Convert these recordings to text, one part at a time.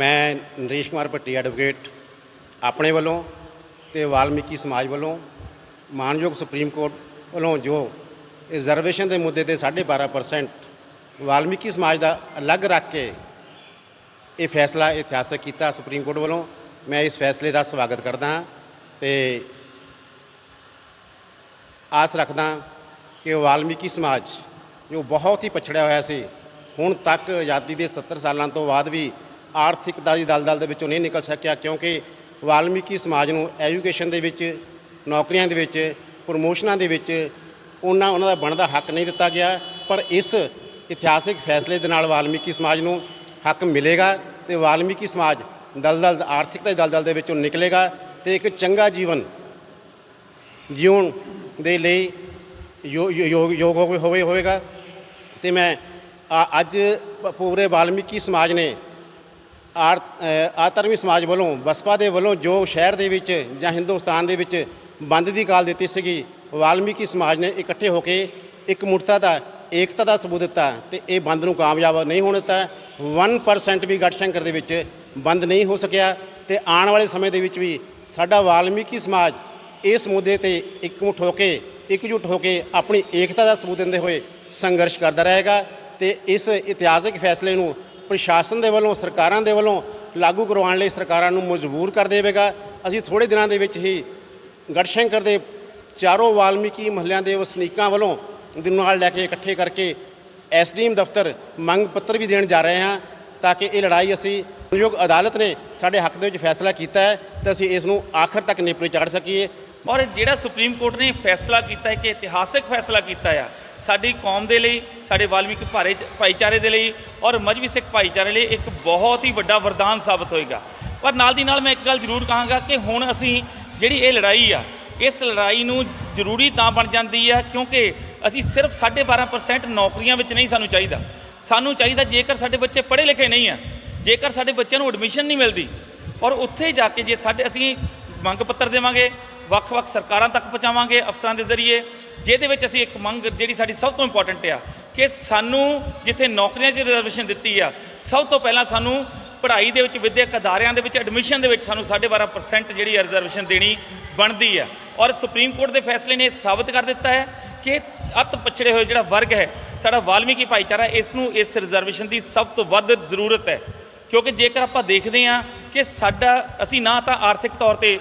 ਮੈਂ ਨਰੇਸ਼ ਕੁਮਾਰ ਭੱਟੀ ਐਡਵੋਕੇਟ ਆਪਣੇ ਵੱਲੋਂ ਤੇ ਵਾਲਮੀਕੀ ਸਮਾਜ ਵੱਲੋਂ ਮਾਨਯੋਗ ਸੁਪਰੀਮ ਕੋਰਟ ਵੱਲੋਂ ਜੋ ਰਿਜ਼ਰਵੇਸ਼ਨ ਦੇ ਮੁੱਦੇ ਤੇ 12.5% ਵਾਲਮੀਕੀ ਸਮਾਜ ਦਾ ਅਲੱਗ ਰੱਖ ਕੇ ਇਹ ਫੈਸਲਾ ਇਤਿਹਾਸਕ ਕੀਤਾ ਸੁਪਰੀਮ ਕੋਰਟ ਵੱਲੋਂ, ਮੈਂ ਇਸ ਫੈਸਲੇ ਦਾ ਸਵਾਗਤ ਕਰਦਾ ਹਾਂ ਤੇ ਆਸ ਰੱਖਦਾ ਕਿ ਵਾਲਮੀਕੀ ਸਮਾਜ ਜੋ ਬਹੁਤ ਹੀ ਪਛੜਿਆ ਹੋਇਆ ਸੀ, ਹੁਣ ਤੱਕ ਆਜ਼ਾਦੀ ਦੇ 70 ਸਾਲਾਂ ਤੋਂ ਬਾਅਦ ਵੀ ਆਰਥਿਕਤਾ ਦੀ ਦਲਦਲ ਦੇ ਵਿੱਚੋਂ ਨਹੀਂ ਨਿਕਲ ਸਕਿਆ ਕਿਉਂਕਿ ਵਾਲਮੀਕੀ ਸਮਾਜ ਨੂੰ ਐਜੂਕੇਸ਼ਨ ਦੇ ਵਿੱਚ, ਨੌਕਰੀਆਂ ਦੇ ਵਿੱਚ, ਪ੍ਰਮੋਸ਼ਨਾਂ ਦੇ ਵਿੱਚ ਉਹਨਾਂ ਉਹਨਾਂ ਦਾ ਬਣਦਾ ਹੱਕ ਨਹੀਂ ਦਿੱਤਾ ਗਿਆ। ਪਰ ਇਸ ਇਤਿਹਾਸਿਕ ਫੈਸਲੇ ਦੇ ਨਾਲ ਵਾਲਮੀਕੀ ਸਮਾਜ ਨੂੰ ਹੱਕ ਮਿਲੇਗਾ ਤੇ ਵਾਲਮੀਕੀ ਸਮਾਜ ਦਲਦਲ ਆਰਥਿਕਤਾ ਦੀ ਦਲਦਲ ਦੇ ਵਿੱਚੋਂ ਨਿਕਲੇਗਾ ਤੇ ਇੱਕ ਚੰਗਾ ਜੀਵਨ ਜਿਉਣ ਦੇ ਲਈ ਯੋ- ਯੋ- ਯੋਗ ਯੋਗ ਹੋਵੇ ਹੋਵੇ- ਹੋਵੇਗਾ। ਤੇ ਮੈਂ ਅੱਜ ਪ- ਪੂਰੇ ਵਾਲਮੀਕੀ ਸਮਾਜ ਨੇ ਆਤਰਮੀ ਸਮਾਜ ਵੱਲੋਂ ਬਸਪਾ ਦੇ ਵੱਲੋਂ ਜੋ ਸ਼ਹਿਰ ਦੇ ਵਿੱਚ ਜਾਂ ਹਿੰਦੁਸਤਾਨ ਦੇ ਵਿੱਚ ਬੰਦ ਦੀ ਕਾਲ ਦਿੱਤੀ ਸੀਗੀ, ਵਾਲਮੀਕੀ ਸਮਾਜ ਨੇ ਇਕੱਠੇ ਹੋ ਕੇ ਇੱਕ ਮੁਰਤਾ ਦਾ, ਏਕਤਾ ਦਾ ਸਬੂਤ ਦਿੱਤਾ ਤੇ ਇਹ ਬੰਦ ਨੂੰ ਕਾਮਯਾਬ ਨਹੀਂ ਹੋਣ ਦਿੱਤਾ। 1% ਵੀ ਗੜਸ਼ੰਕਰ ਦੇ ਵਿੱਚ ਬੰਦ ਨਹੀਂ ਹੋ ਸਕਿਆ ਤੇ ਆਉਣ ਵਾਲੇ ਸਮੇਂ ਦੇ ਵਿੱਚ ਵੀ ਸਾਡਾ ਵਾਲਮੀਕੀ ਸਮਾਜ ਇਸ ਮੁੱਦੇ ਤੇ ਇਕਮੁੱਠ ਹੋ ਕੇ, ਇਕਜੁੱਟ ਹੋ ਕੇ ਆਪਣੀ ਏਕਤਾ ਦਾ ਸਬੂਤ ਦਿੰਦੇ ਹੋਏ ਸੰਘਰਸ਼ ਕਰਦਾ ਰਹੇਗਾ ਤੇ ਇਸ ਇਤਿਹਾਸਿਕ ਫੈਸਲੇ ਨੂੰ ਪ੍ਰਸ਼ਾਸਨ ਦੇ ਵੱਲੋਂ, ਸਰਕਾਰਾਂ ਦੇ ਵੱਲੋਂ ਲਾਗੂ ਕਰਵਾਉਣ ਲਈ ਸਰਕਾਰਾਂ ਨੂੰ ਮਜਬੂਰ ਕਰ ਦੇਵੇਗਾ। ਅਸੀਂ ਥੋੜੇ ਦਿਨਾਂ ਦੇ ਵਿੱਚ ਹੀ ਗੜਸ਼ੰਕਰ ਦੇ ਚਾਰੋਂ ਵਾਲਮੀਕੀ ਮਹੱਲਿਆਂ ਦੇ ਵਸਨੀਕਾਂ ਵੱਲੋਂ ਦੇ ਨਾਲ ਲੈ ਕੇ ਇਕੱਠੇ ਕਰਕੇ ਐਸਡੀਐਮ ਦਫ਼ਤਰ ਮੰਗ ਪੱਤਰ ਵੀ ਦੇਣ ਜਾ ਰਹੇ ਹਾਂ ਤਾਂ ਕਿ ਇਹ ਲੜਾਈ ਅਸੀਂ ਯੋਗ ਅਦਾਲਤ ਨੇ ਸਾਡੇ ਹੱਕ ਦੇ ਵਿੱਚ ਫੈਸਲਾ ਕੀਤਾ ਹੈ ਤੇ ਅਸੀਂ ਇਸ ਨੂੰ ਆਖਰ ਤੱਕ ਨੇਪਰੇ ਚਾੜ ਸਕੀਏ। ਔਰ ਜਿਹੜਾ ਸੁਪਰੀਮ ਕੋਰਟ ਨੇ ਫੈਸਲਾ ਕੀਤਾ ਹੈ ਕਿ ਇਤਿਹਾਸਕ ਫੈਸਲਾ ਕੀਤਾ ਆ ਸਾਡੀ ਕੌਮ ਦੇ ਲਈ, ਸਾਡੇ ਵਾਲਮੀਕ ਭਾਰੇ ਭਾਈਚਾਰੇ ਦੇ ਲਈ ਔਰ ਮਜਬੀ ਸਿੱਖ ਭਾਈਚਾਰੇ ਲਈ ਇੱਕ ਬਹੁਤ ਹੀ ਵੱਡਾ ਵਰਦਾਨ ਸਾਬਤ ਹੋਏਗਾ। ਪਰ ਨਾਲ ਦੀ ਨਾਲ ਮੈਂ ਇੱਕ ਗੱਲ ਜ਼ਰੂਰ ਕਹਾਂਗਾ ਕਿ ਹੁਣ ਅਸੀਂ ਜਿਹੜੀ ਇਹ ਲੜਾਈ ਆ, ਇਸ ਲੜਾਈ ਨੂੰ ਜ਼ਰੂਰੀ ਤਾਂ ਬਣ ਜਾਂਦੀ ਆ ਕਿਉਂਕਿ ਅਸੀਂ ਸਿਰਫ 12.5% ਨੌਕਰੀਆਂ ਵਿੱਚ ਨਹੀਂ ਸਾਨੂੰ ਚਾਹੀਦਾ। ਸਾਨੂੰ ਚਾਹੀਦਾ ਜੇਕਰ ਸਾਡੇ ਬੱਚੇ ਪੜ੍ਹੇ ਲਿਖੇ ਨਹੀਂ ਆ, ਜੇਕਰ ਸਾਡੇ ਬੱਚਿਆਂ ਨੂੰ ਐਡਮਿਸ਼ਨ ਨਹੀਂ ਮਿਲਦੀ, ਔਰ ਉੱਥੇ ਜਾ ਕੇ ਜੇ ਸਾਡੇ, ਅਸੀਂ ਮੰਗ ਪੱਤਰ ਦੇਵਾਂਗੇ ਵੱਖ-ਵੱਖ ਸਰਕਾਰਾਂ ਤੱਕ ਪਹੁੰਚਾਵਾਂਗੇ ਅਫਸਰਾਂ ਦੇ ਜ਼ਰੀਏ, ਜਿਹਦੇ ਵਿੱਚ ਅਸੀਂ ਇੱਕ ਮੰਗ ਜਿਹੜੀ ਸਾਡੀ ਸਭ ਤੋਂ ਇੰਪੋਰਟੈਂਟ ਆ, ਕਿ ਸਾਨੂੰ ਜਿੱਥੇ ਨੌਕਰੀਆਂ 'ਚ ਰਿਜ਼ਰਵੇਸ਼ਨ ਦਿੱਤੀ ਆ, ਸਭ ਤੋਂ ਪਹਿਲਾਂ ਸਾਨੂੰ ਪੜ੍ਹਾਈ ਦੇ ਵਿੱਚ, ਵਿਦਿਅਕ ਅਦਾਰਿਆਂ ਦੇ ਵਿੱਚ ਐਡਮਿਸ਼ਨ ਦੇ ਵਿੱਚ ਸਾਨੂੰ 12.5% ਜਿਹੜੀ ਰਿਜ਼ਰਵੇਸ਼ਨ ਦੇਣੀ ਬਣਦੀ ਆ। ਔਰ ਸੁਪਰੀਮ ਕੋਰਟ ਦੇ ਫੈਸਲੇ ਨੇ ਇਹ ਸਾਬਤ ਕਰ ਦਿੱਤਾ ਹੈ ਕਿ ਇਸ ਅਤ ਪਛੜੇ ਹੋਏ ਜਿਹੜਾ ਵਰਗ ਹੈ, ਸਾਡਾ ਵਾਲਮੀਕੀ ਭਾਈਚਾਰਾ ਇਸ ਨੂੰ ਇਸ ਰਿਜ਼ਰਵੇਸ਼ਨ ਦੀ ਸਭ ਤੋਂ ਵੱਧ ਜ਼ਰੂਰਤ ਹੈ। ਕਿਉਂਕਿ ਜੇਕਰ ਆਪਾਂ ਦੇਖਦੇ ਹਾਂ ਕਿ ਸਾਡਾ, ਅਸੀਂ ਨਾ ਤਾਂ ਆਰਥਿਕ ਤੌਰ ਤੇ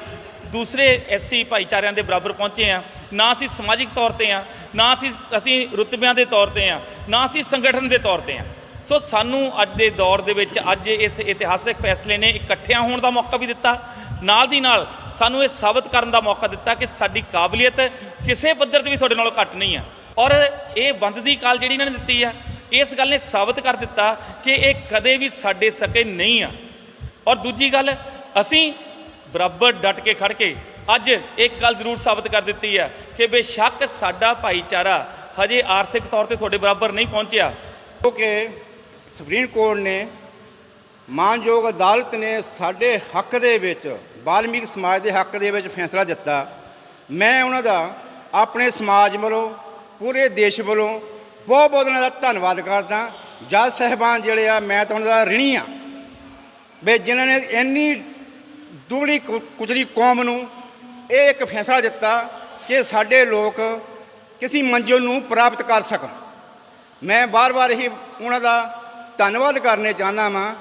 ਦੂਸਰੇ ਐਸਸੀ ਭਾਈਚਾਰਿਆਂ ਦੇ ਬਰਾਬਰ ਪਹੁੰਚੇ ਆ ਨਾ ਅਸੀਂ ਸਮਾਜਿਕ ਤੌਰ ਤੇ ਆ ਨਾ ਅਸੀਂ ਅਸੀਂ ਰੁਤਬਿਆਂ ਦੇ ਤੌਰ ਤੇ ਆ ਨਾ ਅਸੀਂ ਸੰਗਠਨ ਦੇ ਤੌਰ ਤੇ ਆ ਸੋ ਸਾਨੂੰ ਅੱਜ ਦੇ ਦੌਰ ਦੇ ਵਿੱਚ ਅੱਜ ਇਸ ਇਤਿਹਾਸਕ ਫੈਸਲੇ ਨੇ ਇਕੱਠਿਆਂ ਹੋਣ ਦਾ ਮੌਕਾ ਵੀ ਦਿੱਤਾ। ਨਾਲ ਦੀ ਨਾਲ ਸਾਨੂੰ ਇਹ ਸਾਬਤ ਕਰਨ ਦਾ ਮੌਕਾ ਦਿੱਤਾ ਕਿ ਸਾਡੀ ਕਾਬਲੀਅਤ ਕਿਸੇ ਪੱਧਰ ਤੇ ਵੀ ਤੁਹਾਡੇ ਨਾਲੋਂ ਘੱਟ ਨਹੀਂ ਆ ਔਰ ਇਹ ਬੰਦ ਦੀ ਕਾਲ ਜਿਹੜੀ ਇਹਨਾਂ ਨੇ ਦਿੱਤੀ ਆ, ਇਸ ਗੱਲ ਨੇ ਸਾਬਤ ਕਰ ਦਿੱਤਾ ਕਿ ਇਹ ਕਦੇ ਵੀ ਸਾਡੇ ਸਕੇ ਨਹੀਂ ਆ। ਔਰ ਦੂਜੀ ਗੱਲ, ਅਸੀਂ ਬਰਾਬਰ ਡਟ ਕੇ ਖੜ ਕੇ ਅੱਜ ਇੱਕ ਗੱਲ ਜ਼ਰੂਰ ਸਾਬਤ ਕਰ ਦਿੱਤੀ ਹੈ ਕਿ ਬੇਸ਼ੱਕ ਸਾਡਾ ਭਾਈਚਾਰਾ ਹਜੇ ਆਰਥਿਕ ਤੌਰ ਤੇ ਤੁਹਾਡੇ ਬਰਾਬਰ ਨਹੀਂ ਪਹੁੰਚਿਆ। ਕਿਉਂਕਿ ਸੁਪਰੀਮ ਕੋਰਟ ਨੇ ਮਾਨਯੋਗ ਅਦਾਲਤ ਨੇ ਸਾਡੇ ਹੱਕ ਦੇ ਵਿੱਚ ਵਾਲਮੀਕ ਸਮਾਜ ਦੇ ਹੱਕ ਦੇ ਵਿੱਚ ਫੈਸਲਾ ਦਿੱਤਾ। ਮੈਂ ਉਹਨਾਂ ਦਾ, ਆਪਣੇ ਸਮਾਜ ਵੱਲੋਂ, ਪੂਰੇ ਦੇਸ਼ ਵੱਲੋਂ ਬਹੁਤ ਬਹੁਤ ਉਹਨਾਂ ਦਾ ਧੰਨਵਾਦ ਕਰਦਾ। ਜੱਜ ਸਾਹਿਬਾਨ ਜਿਹੜੇ ਆ, ਮੈਂ ਤਾਂ ਉਹਨਾਂ ਦਾ ਰਿਣੀ ਆ ਵੀ ਜਿਨ੍ਹਾਂ ਨੇ ਇੰਨੀ ਦੁਗੜੀ ਕੁ- ਕੁਚਲੀ ਕੌਮ ਨੂੰ ਇਹ ਇੱਕ ਫੈਸਲਾ ਦਿੱਤਾ ਕਿ ਸਾਡੇ ਲੋਕ ਕਿਸੇ ਮੰਜ਼ਿਲ ਨੂੰ ਪ੍ਰਾਪਤ ਕਰ ਸਕਣ। ਮੈਂ ਬਾਰ-ਬਾਰ ਹੀ ਉਹਨਾਂ ਦਾ ਧੰਨਵਾਦ ਕਰਨੇ ਚਾਹੁੰਦਾ ਵਾਂ।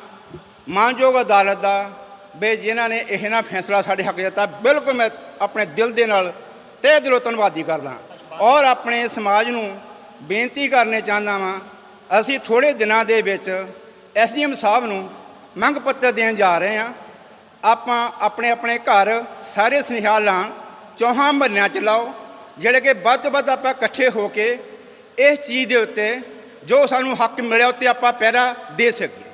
ਮਾਨਯੋਗ ਅਦਾਲਤ ਦਾ ਵੀ ਜਿਨ੍ਹਾਂ ਨੇ ਇਹ ਨਾ ਫੈਸਲਾ ਸਾਡੇ ਹੱਕ ਦਿੱਤਾ, ਬਿਲਕੁਲ ਮੈਂ ਆਪਣੇ ਦਿਲ ਦੇ ਨਾਲ ਤਹਿ ਦਿਲੋਂ ਧੰਨਵਾਦੀ ਕਰਦਾ ਔਰ ਆਪਣੇ ਸਮਾਜ ਨੂੰ ਬੇਨਤੀ ਕਰਨੇ ਚਾਹੁੰਦਾ ਵਾਂ, ਅਸੀਂ ਥੋੜੇ ਦਿਨਾਂ ਦੇ ਵਿੱਚ ਐਸਡੀਐਮ ਸਾਹਿਬ ਨੂੰ ਮੰਗ ਪੱਤਰ ਦੇਣ ਜਾ ਰਹੇ ਹਾਂ। ਆਪਾਂ ਆਪਣੇ ਆਪਣੇ ਘਰ ਸਾਰੇ ਸੁਨੇਹਾ ਲਾਉਣ ਚੌਹਾਂ ਮਹੀਨਿਆਂ ਚ ਲਾਓ, ਜਿਹੜੇ ਕਿ ਵੱਧ ਤੋਂ ਵੱਧ ਆਪਾਂ ਇਕੱਠੇ ਹੋ ਕੇ ਇਸ ਚੀਜ਼ ਦੇ ਉੱਤੇ ਜੋ ਸਾਨੂੰ ਹੱਕ ਮਿਲਿਆ ਉੱਤੇ ਆਪਾਂ ਪਹਿਰਾ ਦੇ ਸਕੀਏ।